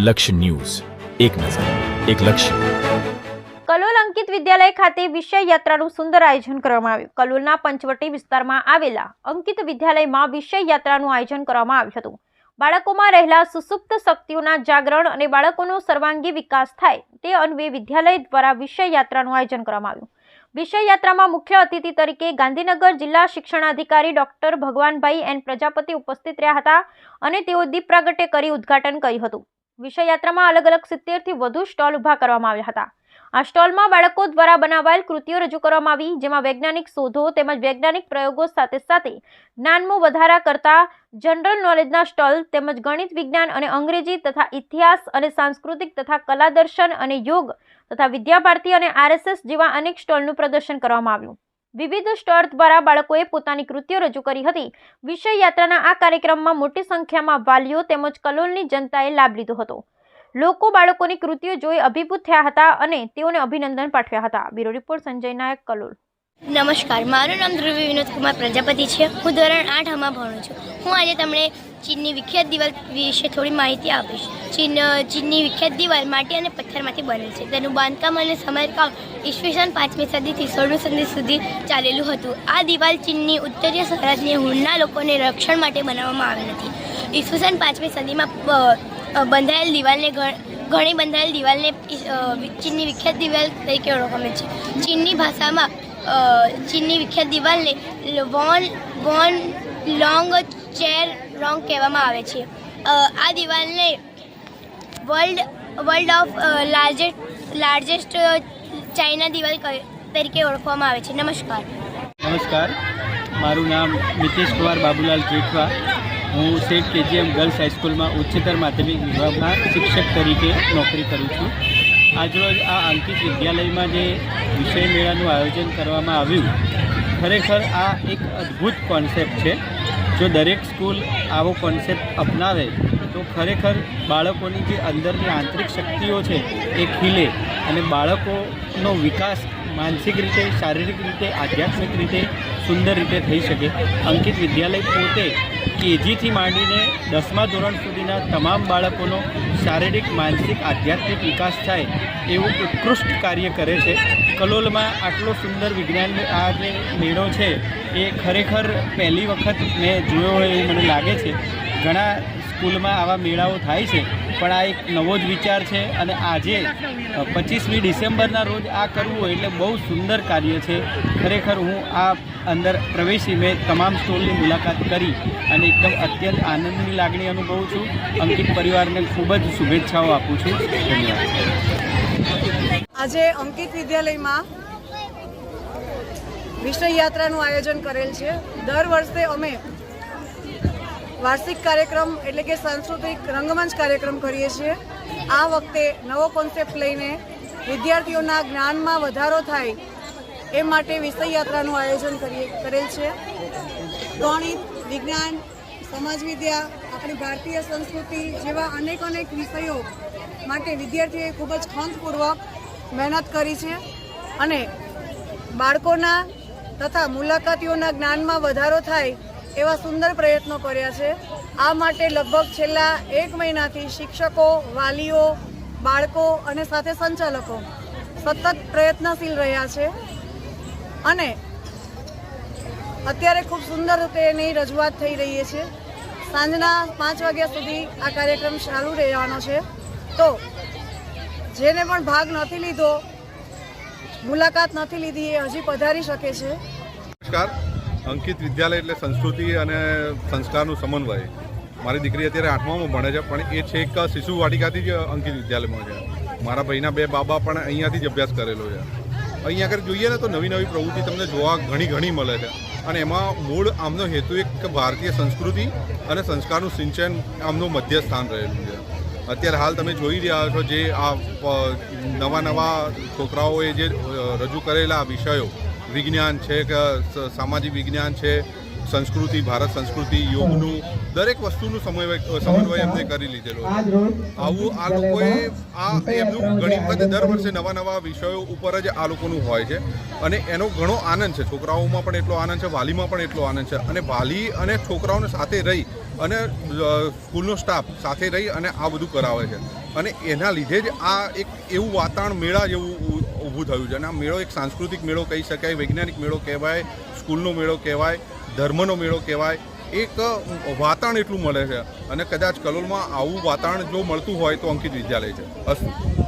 લક્ષ્ય ન્યૂઝ. એક નજર, એક લક્ષ્ય. કલોલ અંકિત વિદ્યાલય ખાતે વિષય યાત્રાનું સુંદર આયોજન કરવામાં આવ્યું. કલોલના પંચવટી વિસ્તારમાં આવેલા અંકિત વિદ્યાલયમાં વિષય યાત્રાનું આયોજન કરવામાં આવ્યું હતું. બાળકોમાં રહેલા સુસુપ્ત શક્તિઓના જાગરણ અને બાળકોનો સર્વાંગી વિકાસ થાય તે અન્વયે વિદ્યાલય દ્વારા વિષય યાત્રાનું આયોજન કરવામાં આવ્યું. વિષય યાત્રામાં મુખ્ય અતિથિ તરીકે ગાંધીનગર જિલ્લા શિક્ષણાધિકારી ડોક્ટર ભગવાનભાઈ એન પ્રજાપતિ ઉપસ્થિત રહ્યા હતા અને તેઓ દીપ પ્રાગટ્ય કરી ઉદ્ઘાટન કર્યું હતું. વિષય યાત્રામાં અલગ અલગ સિત્તેરથી વધુ સ્ટોલ ઊભા કરવામાં આવ્યા હતા. આ સ્ટોલમાં બાળકો દ્વારા બનાવાયેલ કૃતિઓ રજૂ કરવામાં આવી, જેમાં વૈજ્ઞાનિક શોધો તેમજ વૈજ્ઞાનિક પ્રયોગો સાથે સાથે જ્ઞાનમાં વધારા કરતા જનરલ નોલેજના સ્ટોલ તેમજ ગણિત વિજ્ઞાન અને અંગ્રેજી તથા ઇતિહાસ અને સાંસ્કૃતિક તથા કલા દર્શન અને યોગ તથા વિદ્યાભારતી અને આરએસએસ જેવા અનેક સ્ટોલનું પ્રદર્શન કરવામાં આવ્યું. વિવિધ સ્ટોર દ્વારા બાળકોએ પોતાની કૃતિઓ રજૂ કરી હતી. વિષય યાત્રાના આ કાર્યક્રમમાં મોટી સંખ્યામાં વાલીઓ તેમજ કલોલની જનતાએ લાભ લીધો હતો. લોકો બાળકોની કૃતિઓ જોઈ અભિભૂત થયા હતા અને તેઓને અભિનંદન પાઠવ્યા હતા. Bureau report Sanjay Nayak, Kalol. નમસ્કાર, મારું નામ ધ્રુવી વિનોદ કુમાર, પ્રજાપતિ છે. હું ધોરણ આઠમાં ભણું છું. હું આજે તમને ચીનની વિખ્યાત દિવાલ વિશે થોડી માહિતી આપીશ. ચીન, ચીનની વિખ્યાત દિવાલ માટી અને પથ્થરમાંથી બનેલ છે. તેનું બાંધકામ અને સમારકામ ઈસવીસન પાંચમી સદીથી સોળમી સદી સુધી ચાલેલું હતું. આ દિવાલ ચીનની ઉત્તરીય સરહદની હુડના લોકોને રક્ષણ માટે બનાવવામાં આવેલ હતી. ઈસવીસન પાંચમી સદીમાં બંધાયેલ દિવાલને ઘણી બંધાયેલ દિવાલને ચીનની વિખ્યાત દિવાલ તરીકે ઓળખવામાં છે. ચીનની ભાષામાં ચીનની વિખ્યાત દિવાલને વોન વોન લોંગ ચેર રોંગ કહેવામાં આવે છે. આ દિવાલને world world of largest largest China દિવાલ તરીકે ઓળખવામાં આવે છે. નમસ્કાર. નમસ્કાર. મારું નામ નીતિશ કુમાર બાબુલાલ જેઠવા. હું સેઠ કેજીએમ ગર્લ્સ હાઈસ્કૂલમાં ઉચ્ચતર માધ્યમિક વિભાગમાં શિક્ષક તરીકે નોકરી કરું છું. આજરોજ આ અંકિત વિદ્યાલયમાં જે વિષય મેળાનું આયોજન કરવામાં આવ્યું, ખરેખર આ એક અદ્ભુત કોન્સેપ્ટ છે. જો દરેક સ્કૂલ આવો કોન્સેપ્ટ અપનાવે, તો ખરેખર બાળકોની જે અંદરની આંતરિક શક્તિઓ છે એ ખીલે અને બાળકોનો વિકાસ માનસિક રીતે, શારીરિક રીતે, આધ્યાત્મિક રીતે સુંદર રીતે થઈ શકે. અંકિત વિદ્યાલય પોતે કેજીથી માંડીને દસમા ધોરણ સુધીના તમામ બાળકોનો શારીરિક, માનસિક, આધ્યાત્મિક વિકાસ થાય એવું ઉત્કૃષ્ટ કાર્ય કરે છે. કલોલમાં આટલો સુંદર વિજ્ઞાન આ જે મેળો છે, એ ખરેખર પહેલી વખત મેં જોયો હોય એવું મને લાગે છે. ઘણા સ્કૂલમાં આવા મેળાઓ થાય છે. પણ આ એક નવો જ વિચાર છે અને આજે પચીસમી ડિસેમ્બરના રોજ આ કરવું એટલે બહુ સુંદર કાર્ય છે. ખરેખર હું આ અંદર પ્રવેશી મેં તમામ સ્ટોલની મુલાકાત કરી અને એકદમ અત્યંત આનંદની લાગણી અનુભવું છું. અંકિત પરિવારને ખૂબ જ શુભેચ્છાઓ આપું છું. ધન્યવાદ. આજે અંકિત વિદ્યાલયમાં વિષય યાત્રાનું આયોજન કરેલ છે. દર વર્ષે અમે વાર્ષિક કાર્યક્રમ એટલે કે સાંસ્કૃતિક રંગમંચ કાર્યક્રમ કરીએ છીએ. આ વખતે નવો કોન્સેપ્ટ લઈને વિદ્યાર્થીઓના જ્ઞાનમાં વધારો થાય એ માટે વિષય યાત્રાનું આયોજન કરેલ છે. ગણિત, વિજ્ઞાન, સમાજ વિદ્યા, આપણી ભારતીય સંસ્કૃતિ જેવા અનેક અનેક વિષયો માટે વિદ્યાર્થીઓએ ખૂબ જ ખંતપૂર્વક મહેનત કરી છે અને બાળકોના તથા મુલાકાતીઓના જ્ઞાનમાં વધારો થાય એવા સુંદર પ્રયત્નો કર્યા છે. આ માટે લગભગ છેલ્લા એક મહિનાથી શિક્ષકો, વાલીઓ, બાળકો અને સાથે સંચાલકો સતત પ્રયત્નશીલ રહ્યા છે. અને અત્યારે ખૂબ સુંદર રીતે એની રજૂઆત થઈ રહી છે. સાંજના પાંચ વાગ્યા સુધી આ કાર્યક્રમ ચાલુ રહેવાનો છે. તો જેને પણ ભાગ નથી લીધો, મુલાકાત નથી લીધી એ હજી પધારી શકે છે. નમસ્કાર. અંકિત વિદ્યાલય એટલે સંસ્કૃતિ અને સંસ્કારનું સમન્વય. મારી દીકરી અત્યારે આઠમામાં ભણે છે, પણ એ છેક શિશુ વાટિકાથી જ અંકિત વિદ્યાલયમાં છે. મારા ભાઈના બે બાબા પણ અહીંયાથી જ અભ્યાસ કરેલો છે. અહીંયા આગળ જોઈએ ને તો નવી નવી પ્રવૃત્તિ તમને જોવા ઘણી ઘણી મળે છે. અને એમાં મૂળ આમનો હેતુ એક ભારતીય સંસ્કૃતિ અને સંસ્કારનું સિંચન આમનું મધ્ય સ્થાન રહેલું છે. અત્યારે હાલ તમે જોઈ રહ્યા છો જે આ નવા નવા છોકરાઓએ જે રજૂ કરેલા વિષયો વિજ્ઞાન છે કે સામાજિક વિજ્ઞાન છે સંસ્કૃતિ ભારત સંસ્કૃતિ યોગનું દરેક વસ્તુનું સમન્વય સમન્વય એમને કરી લીધેલો આવું આ લોકોએ આ એમનું ઘણી વખત દર વર્ષે નવા નવા વિષયો ઉપર જ આ લોકોનું હોય છે. અને એનો ઘણો આનંદ છે. છોકરાઓમાં પણ એટલો આનંદ છે વાલીમાં પણ એટલો આનંદ છે. અને વાલી અને છોકરાઓને સાથે રહી અને સ્કૂલનો સ્ટાફ સાથે રહી અને આ બધું કરાવે છે. અને એના લીધે જ આ એક એવું વાતાવરણ મેળા જેવું ઊભું થયું છે. અને આ મેળો એક સાંસ્કૃતિક મેળો કહી શકાય, વૈજ્ઞાનિક મેળો કહેવાય, સ્કૂલનો મેળો કહેવાય, ધર્મનો મેળો કહેવાય. એક વાતાવરણ એટલું મળે છે. અને કદાચ કલોલમાં આવું વાતાવરણ જો મળતું હોય તો અંકિત વિદ્યાલય છે. અસ્તુ.